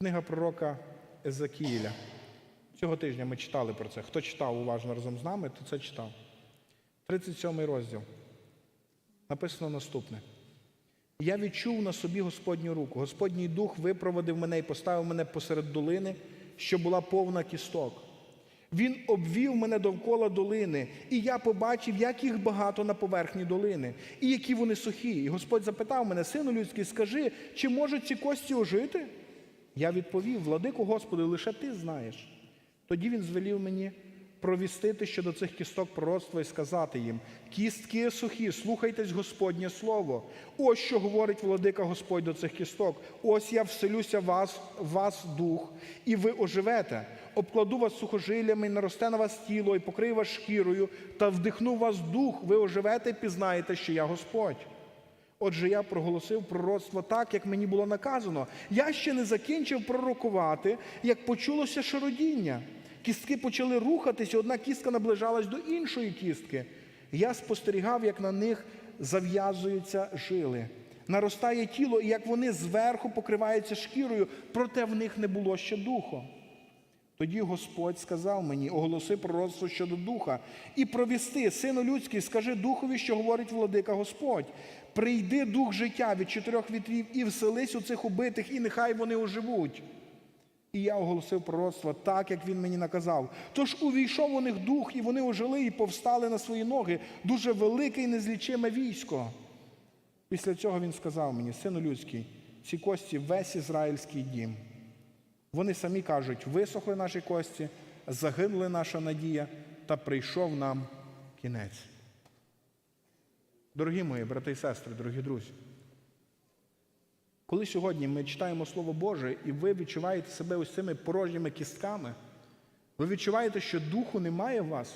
Книга пророка Езекіїля. Цього тижня ми читали про це. Хто читав уважно разом з нами, то це читав. 37 розділ. Написано наступне. Я відчув на собі Господню руку. Господній дух випроводив мене і поставив мене посеред долини, що була повна кісток. Він обвів мене довкола долини, і я побачив, як їх багато на поверхні долини, і які вони сухі. І Господь запитав мене, сину людський, скажи, чи можуть ці кості ожити? Я відповів, владику Господи, лише ти знаєш. Тоді він звелів мені провістити щодо цих кісток пророцтва і сказати їм: кістки сухі, слухайтесь Господнє слово. Ось що говорить владика Господь до цих кісток. Ось я вселюся в вас, в вас дух, і ви оживете. Обкладу вас сухожиллями, наросте на вас тіло, і покрию вас шкірою, та вдихну вас дух, ви оживете і пізнаєте, що я Господь. Отже, я проголосив пророцтво так, як мені було наказано. Я ще не закінчив пророкувати, як почулося шародіння. Кістки почали рухатися, одна кістка наближалась до іншої кістки. Я спостерігав, як на них зав'язуються жили. Наростає тіло, і як вони зверху покриваються шкірою, проте в них не було ще духу. Тоді Господь сказав мені, оголоси пророцтво щодо духа, і провісти, сину людський, скажи духові, що говорить владика Господь. Прийди дух життя від чотирьох вітрів і вселись у цих убитих, і нехай вони оживуть. І я оголосив пророцтво так, як він мені наказав. Тож увійшов у них дух, і вони ожили і повстали на свої ноги, дуже велике і незлічиме військо. Після цього він сказав мені, сину людський, ці кості весь ізраїльський дім. Вони самі кажуть, висохли наші кості, загинули наша надія, та прийшов нам кінець. Дорогі мої брати і сестри, дорогі друзі, коли сьогодні ми читаємо Слово Боже, і ви відчуваєте себе ось цими порожніми кістками, ви відчуваєте, що духу немає в вас.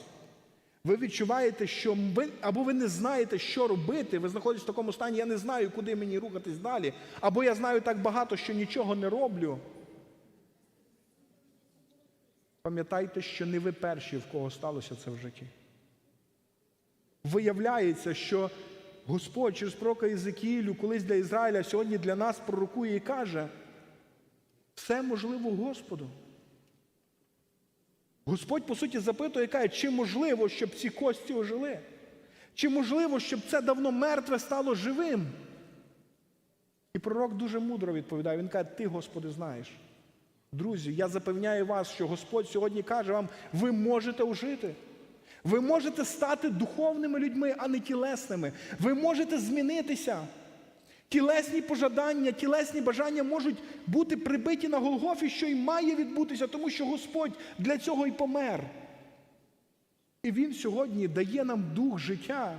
Ви відчуваєте, що ви або ви не знаєте, що робити, ви знаходитесь в такому стані, я не знаю, куди мені рухатись далі, або я знаю так багато, що нічого не роблю. Пам'ятайте, що не ви перші, в кого сталося це в житті. Виявляється, що Господь через пророка Єзекіїлю колись для Ізраїля сьогодні для нас пророкує і каже, все можливо Господу. Господь, по суті, запитує, каже, чи можливо, щоб ці кості ожили? Чи можливо, щоб це давно мертве стало живим? І пророк дуже мудро відповідає. Він каже, ти, Господи, знаєш. Друзі, я запевняю вас, що Господь сьогодні каже вам, ви можете ожити. Ви можете стати духовними людьми, а не тілесними. Ви можете змінитися. Тілесні пожадання, тілесні бажання можуть бути прибиті на Голгофі, що й має відбутися, тому що Господь для цього й помер. І Він сьогодні дає нам дух життя,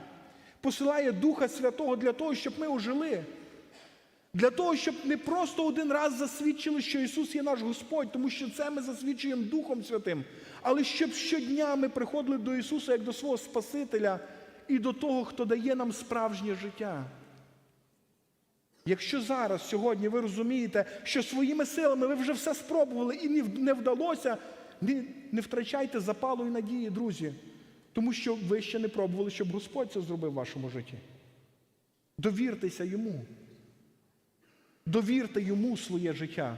посилає Духа Святого для того, щоб ми ожили. Для того, щоб не просто один раз засвідчили, що Ісус є наш Господь, тому що це ми засвідчуємо Духом Святим, але щоб щодня ми приходили до Ісуса як до свого Спасителя і до того, хто дає нам справжнє життя. Якщо зараз, сьогодні, ви розумієте, що своїми силами ви вже все спробували і не вдалося, не, не втрачайте запалу і надії, друзі, тому що ви ще не пробували, щоб Господь це зробив в вашому житті. Довіртеся йому. Довірте йому своє життя.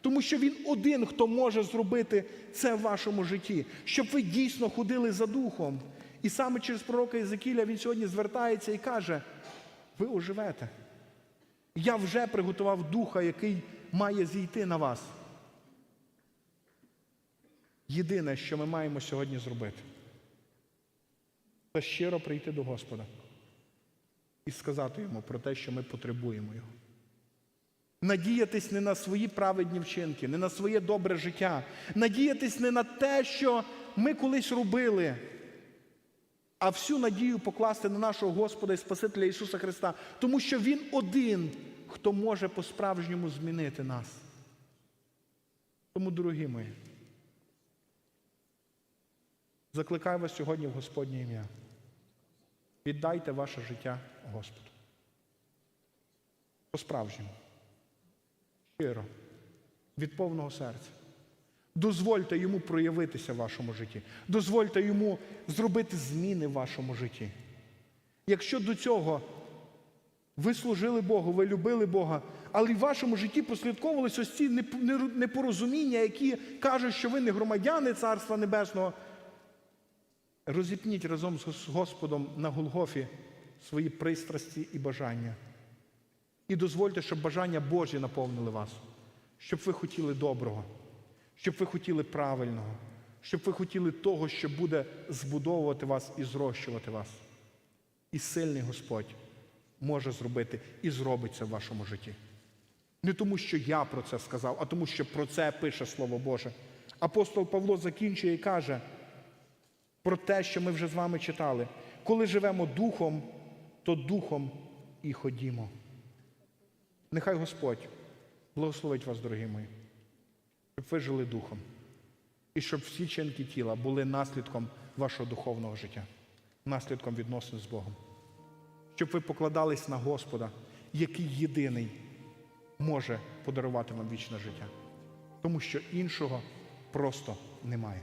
Тому що він один, хто може зробити це в вашому житті, щоб ви дійсно ходили за духом. І саме через пророка Єзекіля він сьогодні звертається і каже: ви оживете. Я вже приготував духа, який має зійти на вас. Єдине, що ми маємо сьогодні зробити, це щиро прийти до Господа і сказати йому про те, що ми потребуємо Його. Надіятись не на свої праведні вчинки, не на своє добре життя, надіятись не на те, що ми колись робили, а всю надію покласти на нашого Господа і Спасителя Ісуса Христа, тому що Він один, хто може по-справжньому змінити нас. Тому, дорогі мої, закликаю вас сьогодні в Господнє ім'я. Віддайте ваше життя Господу. По-справжньому щиро, від повного серця. Дозвольте йому проявитися в вашому житті. Дозвольте йому зробити зміни в вашому житті. Якщо до цього ви служили Богу, ви любили Бога, але в вашому житті послідковувалися ось ці непорозуміння, які кажуть, що ви не громадяни Царства Небесного. Розіпніть разом з Господом на Голгофі свої пристрасті і бажання. І дозвольте, щоб бажання Божі наповнили вас, щоб ви хотіли доброго, щоб ви хотіли правильного, щоб ви хотіли того, що буде збудовувати вас і зрощувати вас. І сильний Господь може зробити і зробить це в вашому житті. Не тому, що я про це сказав, а тому, що про це пише Слово Боже. Апостол Павло закінчує і каже про те, що ми вже з вами читали. Коли живемо духом, то духом і ходімо. Нехай Господь благословить вас, дорогі мої, щоб ви жили духом. І щоб всі чинки тіла були наслідком вашого духовного життя, наслідком відносин з Богом. Щоб ви покладались на Господа, який єдиний може подарувати вам вічне життя. Тому що іншого просто немає.